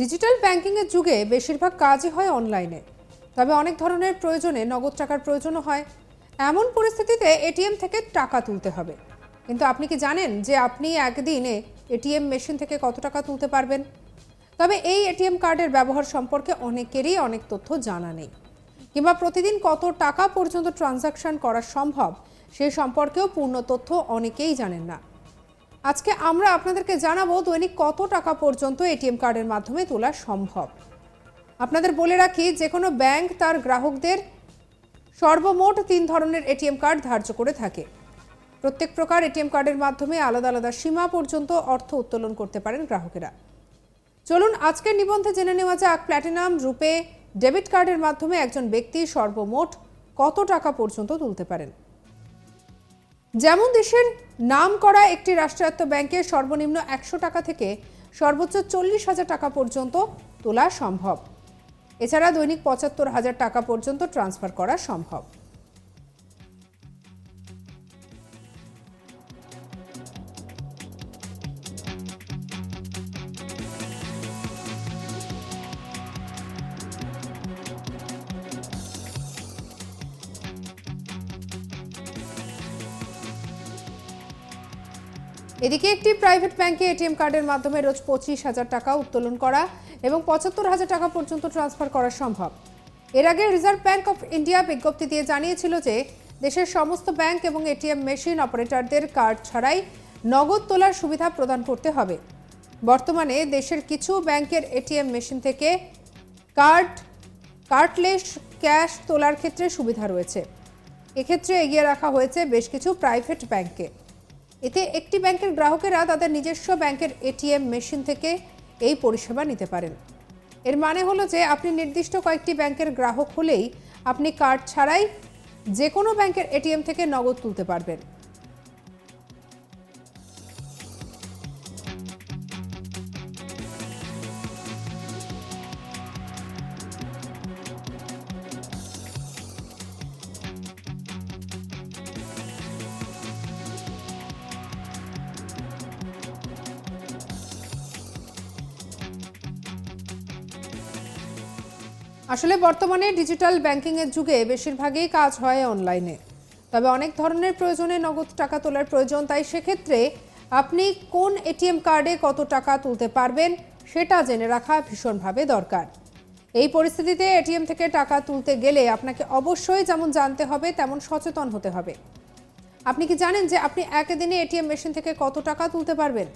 Digital ব্যাংকিংয়ের যুগে বেশিরভাগ কাজই হয় অনলাইনে। তবে অনেক ধরনের প্রয়োজনে নগদ টাকার প্রয়োজনও হয়। এমন পরিস্থিতিতে এটিএম থেকে টাকা তুলতে হবে। কিন্তু আপনি কি জানেন যে আপনি একদিনে এটিএম মেশিন থেকে কত টাকা তুলতে পারবেন? তবে এই এটিএম কার্ডের ব্যবহার সম্পর্কে অনেকেরই অনেক তথ্য জানা নেই। কিংবা প্রতিদিন কত টাকা পর্যন্ত ট্রানজাকশন করা সম্ভব, সে সম্পর্কেও পূর্ণ তথ্য অনেকেই জানেন না। আজকে আমরা আপনাদেরকে জানাব দৈনিক কত টাকা পর্যন্ত এটিএম কার্ডের মাধ্যমে তোলা সম্ভব। আপনাদের বলে রাখি যে কোনো ব্যাংক তার গ্রাহকদের সর্বমোট তিন ধরনের এটিএম কার্ড ধার্য করে থাকে। প্রত্যেক প্রকার এটিএম কার্ডের মাধ্যমে আলাদা আলাদা সীমা পর্যন্ত অর্থ উত্তোলন করতে পারেন গ্রাহকেরা। চলুন, আজকের নিবন্ধে জেনে নেওয়া যাক, প্ল্যাটিনাম রূপে ডেবিট কার্ডের মাধ্যমে একজন ব্যক্তি সর্বমোট কত টাকা পর্যন্ত তুলতে পারেন। যেমন দেশের নাম করা একটি রাষ্ট্রায়ত্ত ব্যাংকে সর্বনিম্ন একশো টাকা থেকে সর্বোচ্চ চল্লিশ হাজার টাকা পর্যন্ত তোলা সম্ভব। এছাড়া দৈনিক পঁচাত্তর হাজার টাকা পর্যন্ত ট্রান্সফার করা সম্ভব। এদিকে একটি প্রাইভেট ব্যাংকে এটিএম কার্ডের মাধ্যমে রোজ পঁচিশ হাজার টাকা উত্তোলন করা এবং পঁচাত্তর হাজার টাকা পর্যন্ত ট্রান্সফার করা সম্ভব। এর আগে রিজার্ভ ব্যাংক অফ ইন্ডিয়া বিজ্ঞপ্তি দিয়ে জানিয়েছিল যে, দেশের সমস্ত ব্যাংক এবং এটিএম মেশিন অপারেটরদের কার্ড ছাড়াই নগদ তোলার সুবিধা প্রদান করতে হবে। বর্তমানে দেশের কিছু ব্যাংকের এটিএম মেশিন থেকে কার্ড, কার্ডলেস ক্যাশ তোলার ক্ষেত্রে সুবিধা রয়েছে। এক্ষেত্রে এগিয়ে রাখা হয়েছে বেশ কিছু প্রাইভেট ব্যাংকে। এতে একটি ব্যাংকের গ্রাহকেরা তাদের নিজস্ব ব্যাংকের এটিএম মেশিন থেকে এই পরিষেবা নিতে পারেন। এর মানে হলো যে আপনি নির্দিষ্ট কয়েকটি ব্যাংকের গ্রাহক হলেই আপনি কার্ড ছাড়াই যে কোনো ব্যাংকের এটিএম থেকে নগদ তুলতে পারবেন। আসলে বর্তমানে ডিজিটাল ব্যাংকিংয়ের যুগে বেশিরভাগই কাজ হয় অনলাইনে। তবে অনেক ধরনের প্রয়োজনে নগদ টাকা তোলার প্রয়োজন, তাই সেক্ষেত্রে আপনি কোন এটিএম কার্ডে কত টাকা তুলতে পারবেন সেটা জেনে রাখা ভীষণভাবে দরকার। এই পরিস্থিতিতে এটিএম থেকে টাকা তুলতে গেলে আপনাকে অবশ্যই যেমন জানতে হবে, তেমন সচেতন হতে হবে। আপনি কি জানেন যে আপনি একদিনে এটিএম মেশিন থেকে কত টাকা তুলতে পারবেন?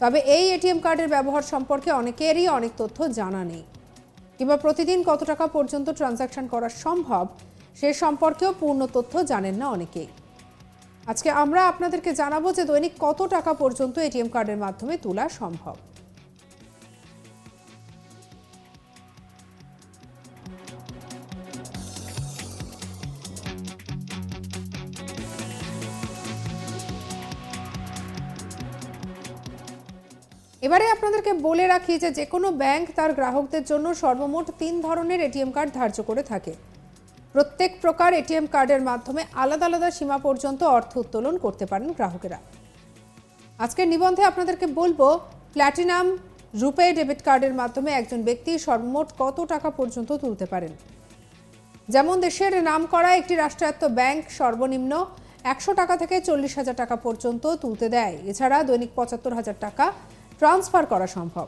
তবে এই এটিএম কার্ডের ব্যবহার সম্পর্কে অনেকেরই অনেক তথ্য জানা নেই। কিংবা প্রতিদিন কত টাকা পর্যন্ত ট্রানজাকশন করা সম্ভব, সে সম্পর্কেও পূর্ণ তথ্য জানেন না অনেকেই। আজকে আমরা আপনাদেরকে জানাব যে দৈনিক কত টাকা পর্যন্ত এটিএম কার্ডের মাধ্যমে তোলা সম্ভব। এবারে আপনাদেরকে বলে রাখি যে যে কোনো ব্যাংক তার গ্রাহকদের জন্য সর্বমোট তিন ধরনের এটিএম কার্ড ধার্য করে থাকে। প্রত্যেক প্রকার এটিএম কার্ডের মাধ্যমে আলাদা আলাদা সীমা পর্যন্ত অর্থ উত্তোলন করতে পারেন গ্রাহকেরা। আজকের নিবন্ধে আপনাদেরকে বলব, প্ল্যাটিনাম রুপে ডেবিট কার্ডের মাধ্যমে একজন ব্যক্তি সর্বমোট কত টাকা পর্যন্ত তুলতে পারেন? যেমন দেশের নাম করা একটি রাষ্ট্রায়ত্ত ব্যাংক সর্বনিম্ন একশো টাকা থেকে চল্লিশ হাজার টাকা পর্যন্ত তুলতে দেয়। এছাড়া দৈনিক পঁচাত্তর হাজার টাকা ট্রান্সফার করা সম্ভব।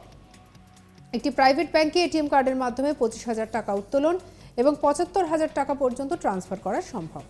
একটি প্রাইভেট ব্যাংকে এটিএম কার্ডের মাধ্যমে পঁচিশ হাজার টাকা উত্তোলন এবং পঁচাত্তর হাজার টাকা পর্যন্ত ট্রান্সফার করা সম্ভব।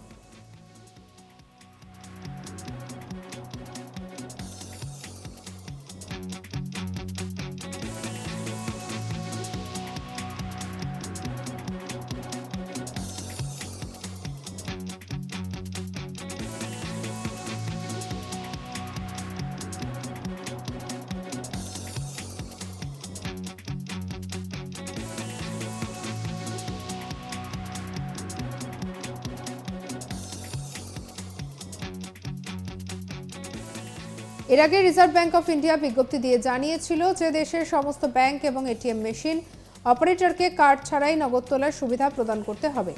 এর আগে রিজার্ভ ব্যাংক অফ ইন্ডিয়া বিজ্ঞপ্তি দিয়ে জানিয়েছিল যে দেশের সমস্ত ব্যাংক এবং এটিএম মেশিন অপারেটরকে কার্ড ছাড়াই নগদ তোলার সুবিধা প্রদান করতে হবে।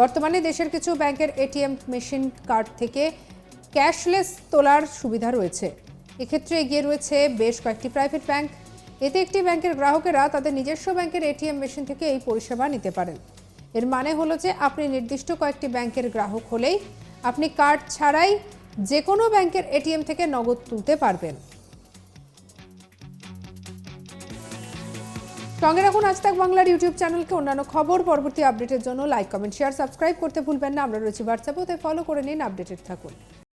বর্তমানে দেশের কিছু ব্যাংকের এটিএম মেশিন কার্ড থেকে ক্যাশলেস তোলার সুবিধা রয়েছে। এক্ষেত্রে এগিয়ে রয়েছে বেশ কয়েকটি প্রাইভেট ব্যাংক। এতে একটি ব্যাংকের গ্রাহকেরা তাদের নিজস্ব ব্যাংকের এটিএম মেশিন থেকে এই পরিষেবা নিতে পারেন। এর মানে হলো যে আপনি নির্দিষ্ট কয়েকটি ব্যাংকের গ্রাহক হলেই আপনি কার্ড ছাড়াই যে কোনো ব্যাংকের এটিএম থেকে নগদ তুলতে পারবেন। সঙ্গে রাখুন আজ তাক বাংলার ইউটিউব চ্যানেলকে। অন্যান্য খবর, পরবর্তী আপডেটের জন্য লাইক কমেন্ট শেয়ার সাবস্ক্রাইব করতে ভুলবেন না। আমরা রয়েছি হোয়াটসঅ্যাপে ফলো করে নিন আপডেটেড থাকুন।